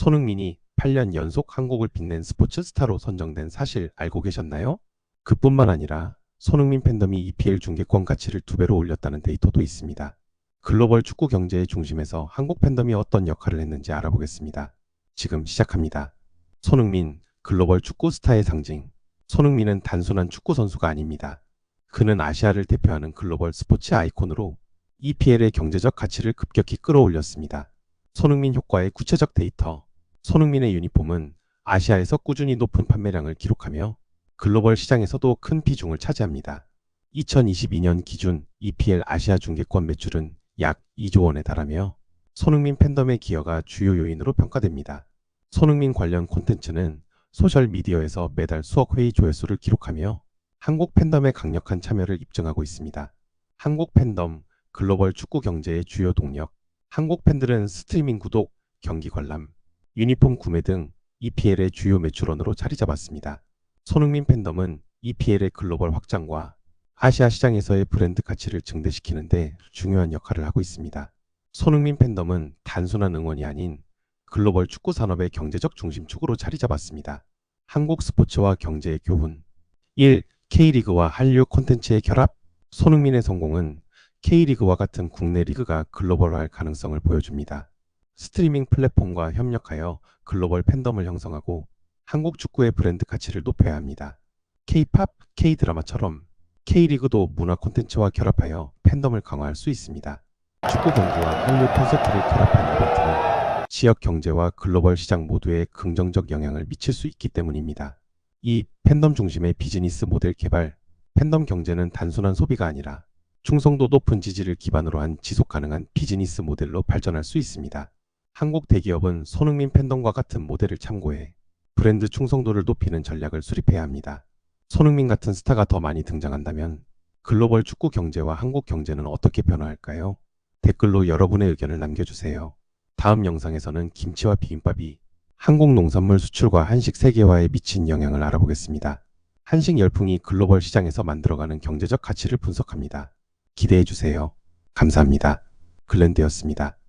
손흥민이 8년 연속 한국을 빛낸 스포츠 스타로 선정된 사실 알고 계셨나요? 그뿐만 아니라 손흥민 팬덤이 EPL 중계권 가치를 두 배로 올렸다는 데이터도 있습니다. 글로벌 축구 경제의 중심에서 한국 팬덤이 어떤 역할을 했는지 알아보겠습니다. 지금 시작합니다. 손흥민, 글로벌 축구 스타의 상징. 손흥민은 단순한 축구 선수가 아닙니다. 그는 아시아를 대표하는 글로벌 스포츠 아이콘으로 EPL의 경제적 가치를 급격히 끌어올렸습니다. 손흥민 효과의 구체적 데이터. 손흥민의 유니폼은 아시아에서 꾸준히 높은 판매량을 기록하며 글로벌 시장에서도 큰 비중을 차지합니다. 2022년 기준 EPL 아시아 중계권 매출은 약 2조 원에 달하며 손흥민 팬덤의 기여가 주요 요인으로 평가됩니다. 손흥민 관련 콘텐츠는 소셜 미디어에서 매달 수억 회의 조회수를 기록하며 한국 팬덤의 강력한 참여를 입증하고 있습니다. 한국 팬덤, 글로벌 축구 경제의 주요 동력. 한국 팬들은 스트리밍 구독, 경기 관람, 유니폼 구매 등 EPL의 주요 매출원으로 자리 잡았습니다. 손흥민 팬덤은 EPL의 글로벌 확장과 아시아 시장에서의 브랜드 가치를 증대시키는데 중요한 역할을 하고 있습니다. 손흥민 팬덤은 단순한 응원이 아닌 글로벌 축구 산업의 경제적 중심축으로 자리 잡았습니다. 한국 스포츠와 경제의 교훈 1. K리그와 한류 콘텐츠의 결합 손흥민의 성공은 K리그와 같은 국내 리그가 글로벌화할 가능성을 보여줍니다. 스트리밍 플랫폼과 협력하여 글로벌 팬덤을 형성하고 한국 축구의 브랜드 가치를 높여야 합니다. K-팝, K-드라마처럼 K리그도 문화 콘텐츠와 결합하여 팬덤을 강화할 수 있습니다. 축구 경기와 한류 콘서트를 결합한 이벤트는 지역 경제와 글로벌 시장 모두에 긍정적 영향을 미칠 수 있기 때문입니다. 이 팬덤 중심의 비즈니스 모델 개발, 팬덤 경제는 단순한 소비가 아니라 충성도 높은 지지를 기반으로 한 지속 가능한 비즈니스 모델로 발전할 수 있습니다. 한국 대기업은 손흥민 팬덤과 같은 모델을 참고해 브랜드 충성도를 높이는 전략을 수립해야 합니다. 손흥민 같은 스타가 더 많이 등장한다면 글로벌 축구 경제와 한국 경제는 어떻게 변화할까요? 댓글로 여러분의 의견을 남겨주세요. 다음 영상에서는 김치와 비빔밥이 한국 농산물 수출과 한식 세계화에 미친 영향을 알아보겠습니다. 한식 열풍이 글로벌 시장에서 만들어가는 경제적 가치를 분석합니다. 기대해주세요. 감사합니다. 글랜드였습니다.